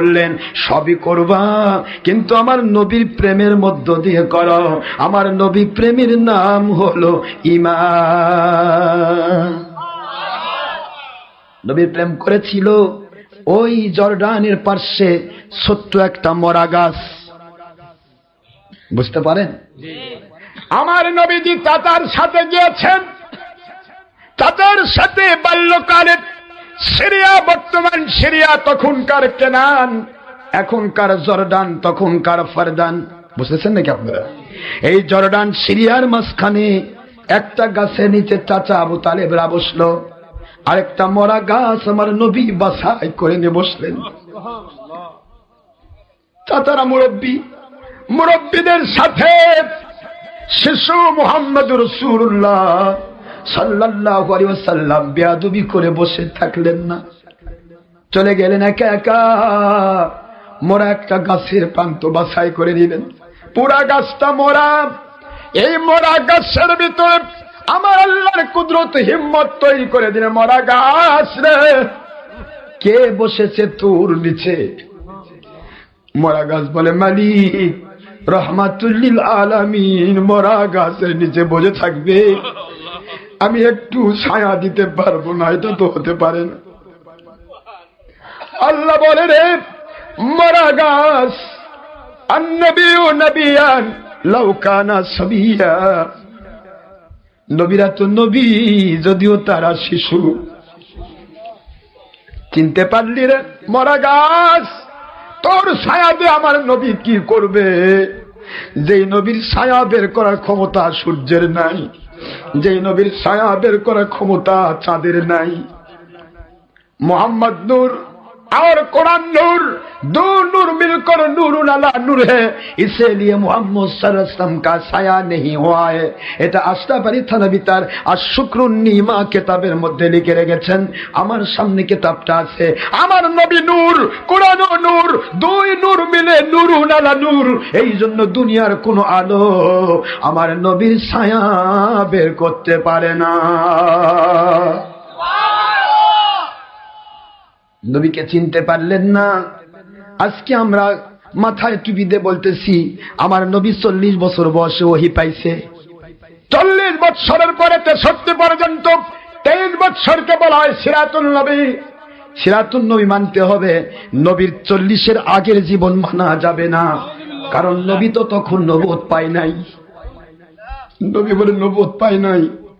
বললেন, সবই করবা, কিন্তু আমার নবীর প্রেমের মধ্য দিয়ে কর। আমার নবী প্রেমের নাম হলো ইমা নবীর প্রেম করেছিল ওই জর্ডানের পার্শ্বে ছোট্ট একটা মরা গাছ। বুঝতে পারেন? আমার নবীজি তাতার সাথে গিয়েছেন। তাতার সাথে বাল্যকালে সিরিয়া, বর্তমান সিরিয়া তখনকার কেনান, এখনকার জর্ডান, তখনকার ফারদান বুঝতেছেন নাকি আপনারা? এই জর্ডান সিরিয়ার মাঝখানে একটা গাছের নিচে চাচা আবু তালেবরা বসল, আরেকটা মরা গাছ আমার নবী বাসাই করে নিয়ে বসলেন। চাচারা মুরব্বী, মুরব্বীদের সাথে শিশু মোহাম্মদ রসুল্লাহ সাল্লাহ সাল্লাম বেয়াদুবি করে বসে থাকলেন না। চলে গেলেন একা একা। মোরা একটা গাছের প্রান্ত বাছাই করে দিলেন পুরা গাছটা মোরা। এই মোরা গাছের ভিতরে আমার আল্লাহর কুদরত হিম্মত তৈরি করে দিলে মরা গাছ রে, কে বসেছে তোর নিচে? মরা গাছ বলে, মালিক রহমাতুল্লিল আলামিন, মরা গাছের নিচে বসে থাকবে। আমি একটু ছায়া দিতে পারব না, এটা তো হতে পারে না। আল্লাহ বলে রে মরা গাছ নবীরা তো নবী, যদিও তারা শিশু। চিনতে পারলি রে, মরা গাছ, তোর ছায়াবে আমার নবী কি করবে? যেই নবীর ছায়া বের করার ক্ষমতা সূর্যের নাই। যে নবীর ছায়া বের করার ক্ষমতা চাঁদের নাই। মোহাম্মদ নূর और कुरान नूर दो नूर मिलकर नूर अला नूर है इसीलिए मोहम्मद सरसम का साया नहीं हुआ है এটা আস্তাবাড়ি থানবী তার আর শুক্রুন নিমা কেতাবের মধ্যে লিখে রেখেছেন আমার সামনে কেতাবটা আছে আমার নবী নূর কোরআন নূর দুই নূর মিলে নূরুন আলা নূর এই জন্য দুনিয়ার কোনো আলো আমার নবীর ছায়া বের করতে পারে না নবীকে চিনতে পারলেন না। আজকে আমরা মাথায় টুপি দিয়ে বলতেছি, আমার নবী চল্লিশ বছর বয়সে ওহি পাইছে। চল্লিশ বৎসরের পরে তেষট্টি পর্যন্ত তেইশ বৎসরকে বলা হয় সিরাতুল নবী। সিরাতুল নবী মানতে হবে, নবীর চল্লিশের আগের জীবন মানা যাবে না। কারণ নবী তো তখন নবোধ পায় নাই। নবী বলে নবোধ পায় নাই।